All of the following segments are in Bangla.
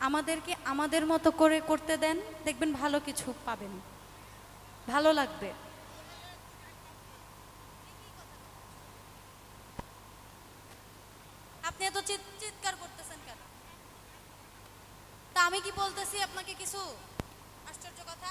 আমাদেরকে আমাদের মতো করে করতে দেন, দেখবেন ভালো কিছু পাবেন। ভালো লাগবে। আপনি এত চিৎ- চিৎকার করতেছেন কেন? তা আমি কি বলতেছি আপনাকে কিছু? আশ্চর্য কথা।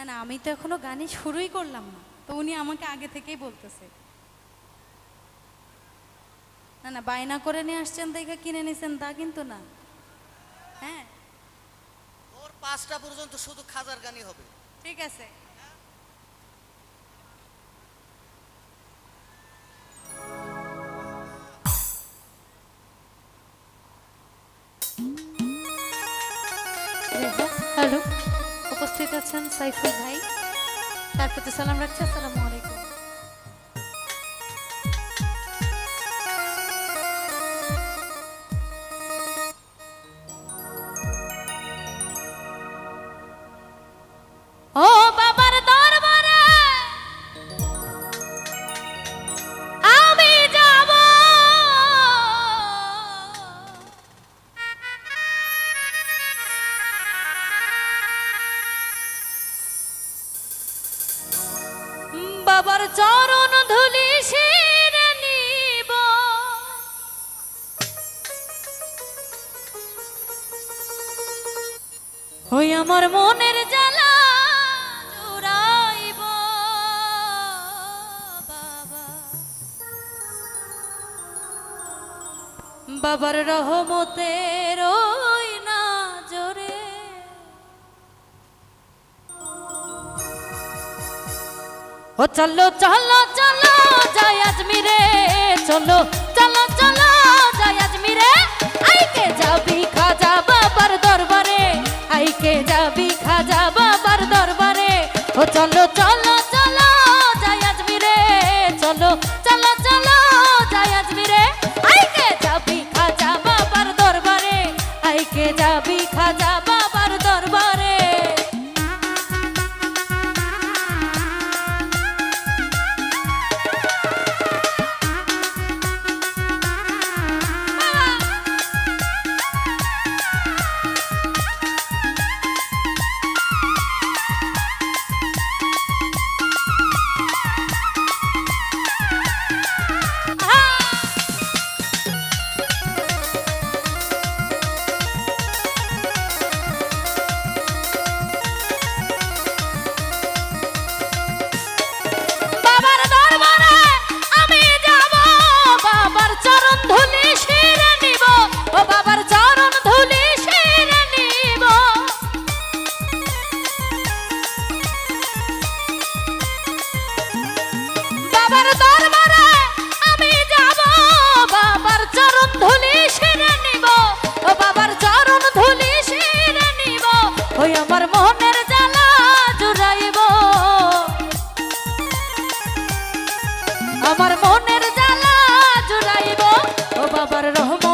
না না আমি তো এখনও গানই শুরুই করলাম না। তো উনি আমাকে আগে থেকেই বলতেছে। না না বায়না করে নিয়ে আসছেন দেখে কিনে নিছেন তা কিন্তু না। হ্যাঁ? ওর পাঁচটা পর্যন্ত শুধু খাজার গানই হবে। ঠিক আছে। হ্যালো। উপস্থিত আছেন সাইফুল ভাই। তার প্রতি সালাম রাখছি আসসালামু আলাইকুম। বাবার চরণ ধুলি নিব। ওই আমার মনের জ্বালা জুড়াইব। বাবা। বাবার রহমতের ও চলো চলো চলো, যাই আজমিরে, চলো চলো চলো, যাই আজমিরে। আইকে যাবি খাজা বাবার দরবারে, আইকে যাবি খাজা বাবার দরবারে। ও চলো চলো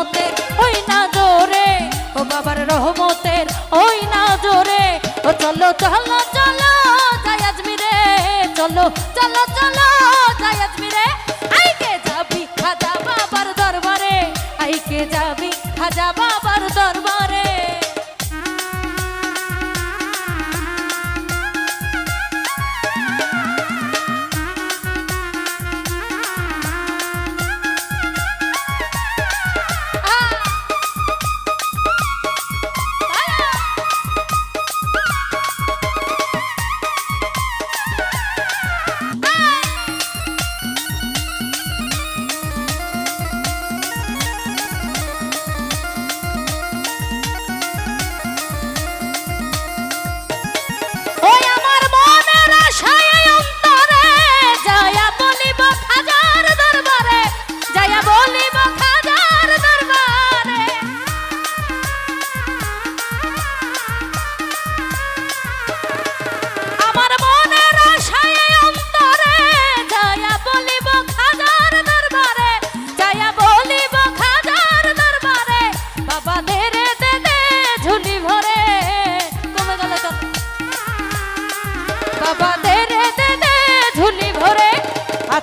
রহমতের ওই না জোরে। ও বাবার রহমতের ওই না জোরে। ও চলো চলো চলো, যাই আজমিরে। চলো চলো চলো, যাই আজমিরে। আইকে যাবি খাজা বাবার দরবারে। আইকে যাবি খাজা বাবার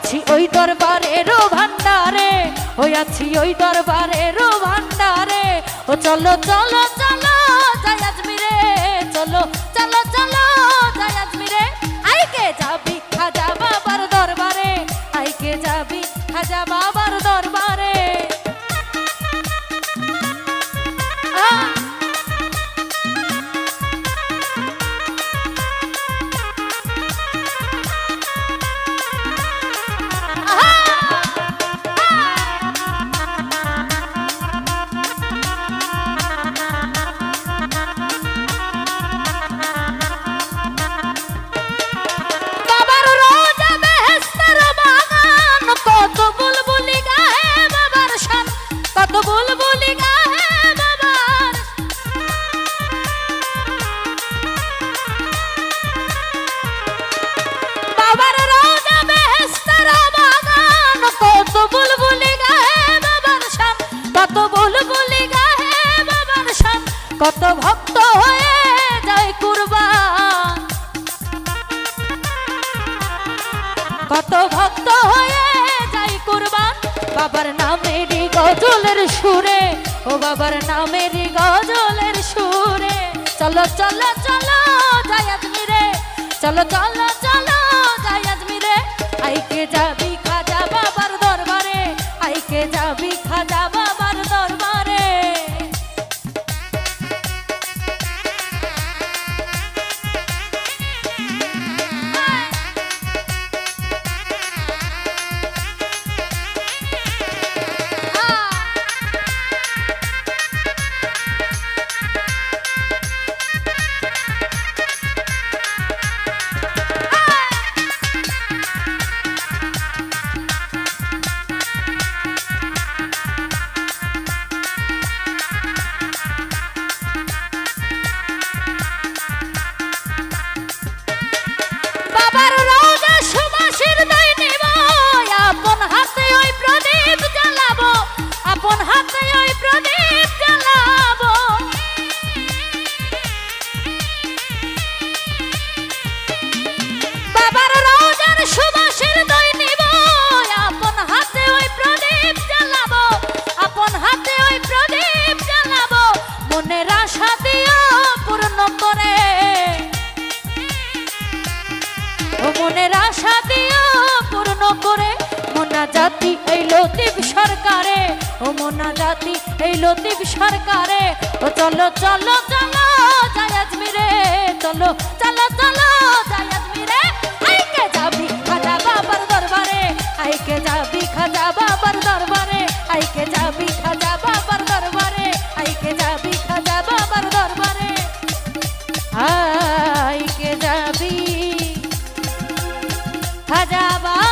আছি ওই দরবারে রো ভান্ডারে, ওই আছি ওই দরবারে রো ভান্ডারে। ও চলো চলো চলো, যাই আজমিরে, চলো চলো চলো, যাই আজমিরে। আইকে যাবি খাজা বাবার দরবারে, আইকে যাবি খাজা বাবা বাবার নামেরই গজলের সুরে, ও বাবার নামেরই গজলের সুরে। চলো চলো চলো, যাই আজমিরে চলো চলো চলো, যাই আজমিরে আইকে যাবি খাজা বাবার দরবারে, আইকে যাবি খাজা আশা দিও পূর্ণ করে ও মনের আশা দিও পূর্ণ করে মোনা জাতি এই লতিফ সরকারে, ও মোনা জাতি এই লতিফ সরকারে। ও চলো চলো চলো। খাজা